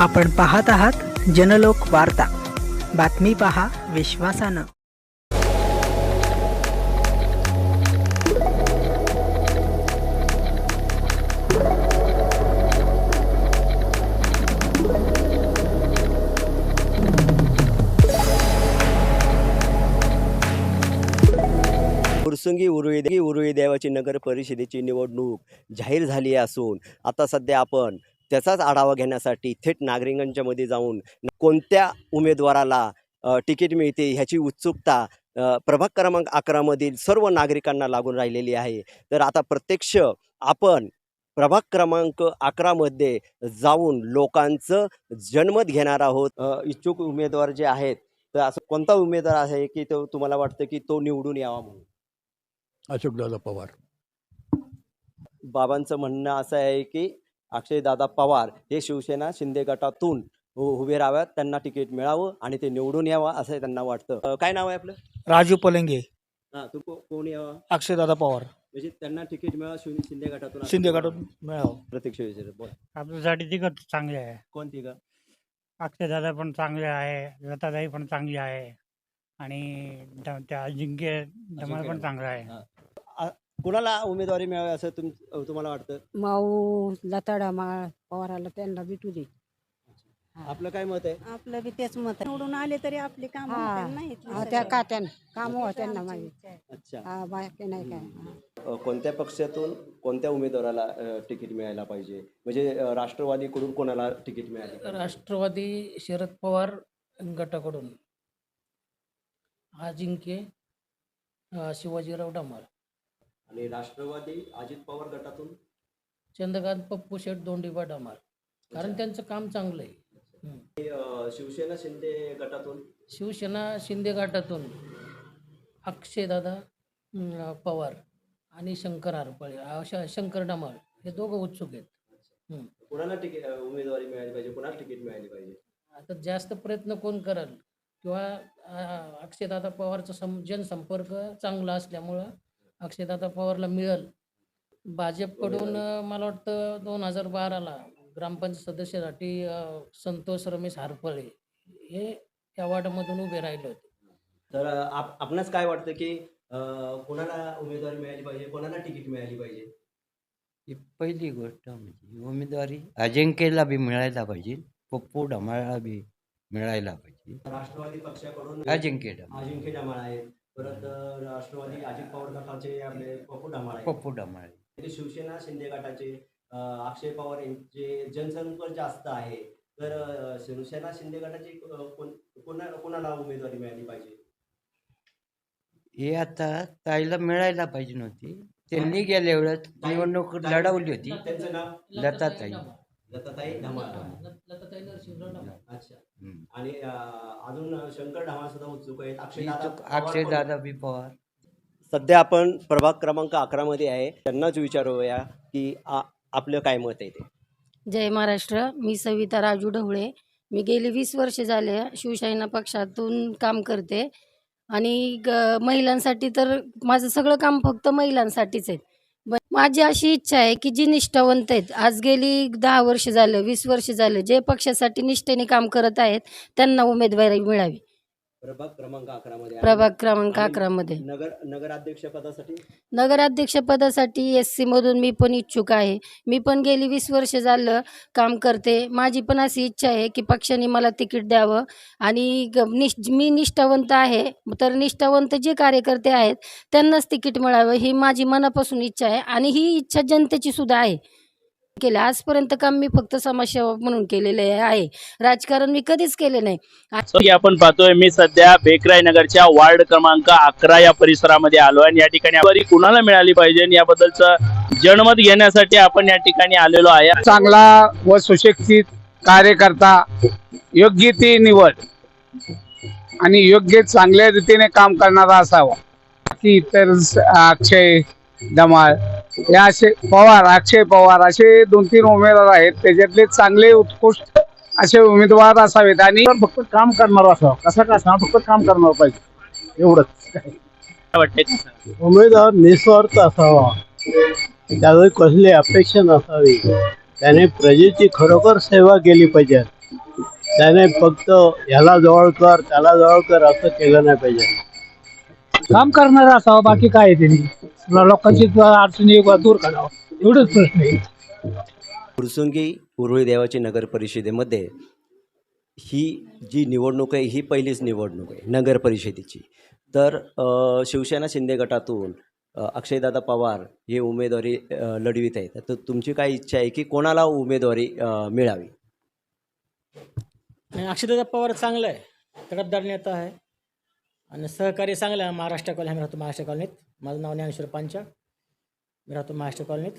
आपण पाहत आहात जनलोक वार्ता. बातमी पहा विश्वासानं. फुरसुंगी उरुळी उरुळी देवाची नगर परिषदेची निवडणूक जाहीर झाली असून आता सध्या आपण त्याचाच आढावा घेण्यासाठी थेट नागरिकांच्या मध्ये जाऊन कोणत्या उमेदवाराला तिकीट मिळते ह्याची उत्सुकता प्रभाग क्रमांक अकरामधील सर्व नागरिकांना लागून राहिलेली आहे. तर आता प्रत्यक्ष आपण प्रभाग क्रमांक अकरामध्ये जाऊन लोकांचं जनमत घेणार आहोत. इच्छुक उमेदवार जे आहेत तर असं कोणता उमेदवार आहे की तो तुम्हाला वाटतं की तो निवडून यावा म्हणून? अशोकदादा पवार. बाबांचं म्हणणं असं आहे की अक्षयदादा पवार हे शिवसेना शिंदे गटातून उभे राहाव्यात. त्यांना तिकीट मिळावं आणि ते निवडून यावं असं त्यांना वाटतं. काय नाव आहे आपलं? राजू पलंगे. हां तू कोण यावा? अक्षयदादा पवार. म्हणजे त्यांना तिकीट मिळावं शिव- शिंदे गटातून? शिंदे गटातून मिळावं. प्रत्यक्ष विचार बोल. आपल्यासाठी तिघं चांगले आहे. कोणती का अक्षयदादा पण चांगले आहे लताताई पण चांगली आहे आणि द- त्या अजिंक्य धमाल पण चांगला आहे. कुणाला उमेदवारी मिळावी असं तुम तुम्हाला वाटतं? माऊ लताडा माळ पवाराला त्यांना भेटू दे. आपलं काय मत आहे? आपलं बी तेच मत निवडून आले तरी आपली काम हा. त्या का त्यांना काम हो त्यांना माहिती अच्छा. हा बाकी नाही काय. हा. अ, कोणत्या पक्षातून कोणत्या उमेदवाराला अ, तिकीट मिळायला पाहिजे? म्हणजे अ, राष्ट्रवादीकडून कोणाला तिकीट मिळाली राष्ट्रवादी शरद पवार गटाकडून. अजिंक्य अं, शिवाजीराव डामार. आणि राष्ट्रवादी अजित पवार गटातून? चंद्रकांत पप्पू शेठ दोंडीबा डामार कारण त्यांचं काम चांगलं आहे. अ, शिवसेना शिंदे गटातून? शिवसेना शिंदे गटातून अक्षयदादा अं, पवार आणि शंकर हरपळे अशा शंकर डामार हे दोघं उत्सुक आहेत. कोणाला तिकीट अ, उमेदवारी मिळाली पाहिजे? कोणाला तिकीट मिळाली पाहिजे? आता जास्त प्रयत्न कोण करेल? किंवा अं, अक्षयदादा पवारचा सं जनसंपर्क चांगला असल्यामुळं अक्षयदादा पवारला मिळेल. भाजपकडून मला वाटतं दोन हजार बाराला ग्रामपंचायत सदस्यासाठी संतोष रमेश हारपळे हे या वार्डामधून उभे राहिले होते. तर अ, आप आपणास काय वाटतं की कोणाला उमेदवारी मिळाली पाहिजे? कोणाला तिकीट मिळाली पाहिजे? ही पहिली गोष्ट म्हणजे उमेदवारी अजिंक्यला बी मिळायला पाहिजे पप्पू ढमाळा बी मिळायला पाहिजे. राष्ट्रवादी पक्षाकडून अजिंक्य अजिंक्य डामाळ आहेत परत राष्ट्रवादी अजित पवार गटाचे आपले पप्पू डामाळ आहेत पप्पू ढमाळे तरी शिवसेना शिंदे गटाचे अक्षय पवार यांचे जनसंपर्क जास्त आहे तर शिवसेना शिंदे गटाची कोण कोणा कोणाला उमेदवारी मिळाली पाहिजे? हे आता ताईला मिळायला पाहिजे नव्हती. त्यांनी गेल्या वेळेस निवडणूक लढवली होती. त्यांचं नाव? लताताई. लताताई लताताई नरसिंहराव अच्छा. आणि अजून शंकर ढमाळ सुद्धा उत्सुक आहेत. अक्षय अक्षय दादा बी पवार. सध्या आपण प्रभाग क्रमांक अकरामध्ये आहे. त्यांनाच विचारूया की आ- आपलं काय मत आहे ते? जय महाराष्ट्र. मी सविता राजू ढवळे. मी गेली वीस वर्ष झाले शिवसेना पक्षातून काम करते. आणि ग महिलांसाठी तर माझं सगळं काम फक्त महिलांसाठीच आहे. माझी अशी इच्छा आहे की जी निष्ठावंत आहेत आज गेली दहा वर्ष झालं वीस वर्ष झालं जे पक्षासाठी निष्ठेने काम करत आहेत त्यांना उमेदवारी मिळावी. प्रभाग क्रमांक. प्रभाग अकरामध्ये नगर नगराध्यक्ष पदासाठी? नगराध्यक्षपदासाठी एस सीमधून मी पण इच्छुक आहे. मी पण गेली वीस वर्ष झालं काम करते. माझी पण अशी इच्छा आहे की पक्षाने मला तिकीट द्यावं. आणि ग- मी निष्ठावंत आहे. तर निष्ठावंत जे कार्यकर्ते आहेत त्यांनाच तिकीट मिळावं ही माझी मनापासून इच्छा आहे. आणि ही इच्छा जनतेची सुद्धा आहे. केलं. आजपर्यंत काम मी फक्त समाजसेवा म्हणून केलेले आहे. राजकारण मी कधीच केले नाही. आपण पाहतोय मी सध्या बेकराई नगरच्या वार्ड क्रमांक अकरा या परिसरामध्ये आलो आणि या ठिकाणी कुणाला मिळाली पाहिजे आणि याबद्दलचं जनमत घेण्यासाठी आपण या ठिकाणी आलेलो आहे. चांगला व सुशिक्षित कार्यकर्ता योग्य ती निवड आणि योग्य चांगल्या रीतीने काम करणारा असावा. की इतर अक्षय धमाळ हे असे पवार अक्षय पवार असे दोन तीन उमेदवार आहेत. त्याच्यातले चांगले उत्कृष्ट असे उमेदवार असावेत. आणि फक्त काम करणार असावं. कसं का असणार फक्त काम करणार पाहिजे. एवढंच. वाटतंय उमेदवार निस्वार्थ असावा. त्यावेळी कसली अपेक्षा नसावी. त्याने प्रजेची खरोखर सेवा केली पाहिजे. त्याने फक्त ह्याला जवळ कर त्याला जवळ कर असं केलं नाही पाहिजे. काम करणारा असावा. बाकी काय आहे त्यांनी? लोकांची अडचणी दूर करावं. एवढंच प्रश्न आहे. फुरसुंगी उरुळी देवाची नगर परिषदेमध्ये ही जी निवडणूक आहे ही पहिलीच निवडणूक आहे नगर परिषदेची. तर शिवसेना शिंदे गटातून अक्षयदादा पवार हे उमेदवारी लढवित आहेत. तर तुमची काय इच्छा आहे की कोणाला उमेदवारी मिळावी? अक्षयदादा पवार चांगला आहे तडफदार नेता आहे. आणि सहकार्य चांगलं महाराष्ट्र कॉलनी आम्ही राहतो महाराष्ट्र कॉलनीत. माझं नाव ज्ञानेश्वर पांचा. मी राहतो महाराष्ट्र कॉलनीत.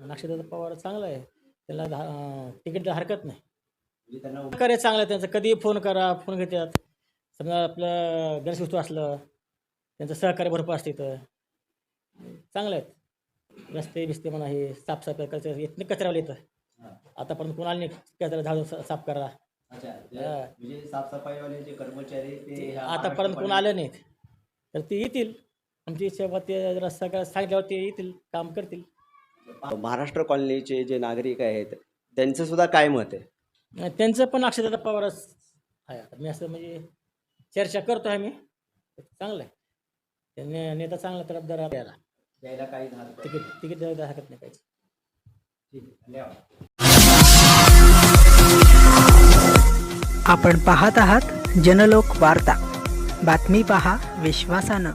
आणि पवार चांगलं आहे. त्याला धा- तिकीट हरकत नाही. सहकार्य चांगलं आहे त्यांचं. कधीही फोन करा फोन घेतात. समजा आपलं गणेश उत्सव असलं त्यांचं सहकार्य भरपूर असतं इथं. चांगलं आहेत रस्ते बिस्ते म्हणा हे साफसफाई करायचं येत नाही कचऱ्यावर येतं आतापर्यंत कोणाला नाही कचरा झाडून साफ करा म्हणजे साफसफाईवाले जे कर्मचारी ते आतापर्यंत कोण आलं नाहीत? तर ते येतील. आमची इच्छा बा ते जरा सगळं सांगितल्यावर ते येतील काम करतील. महाराष्ट्र कॉलनीचे जे नागरिक आहेत त्यांचं सुद्धा काय मत आहे? त्यांचं पण अक्षरदादा पवारच आहे. आता मी असं म्हणजे चर्चा करतो आहे मी. चांगलं आहे. त्यांनी नेता चांगला तरफदार आहे याला द्यायला काही तिकीट तिकीट द्यायला हरकत नाही पाहिजे आपण पाहत आहात जनलोक वार्ता. बातमी पहा विश्वासानं.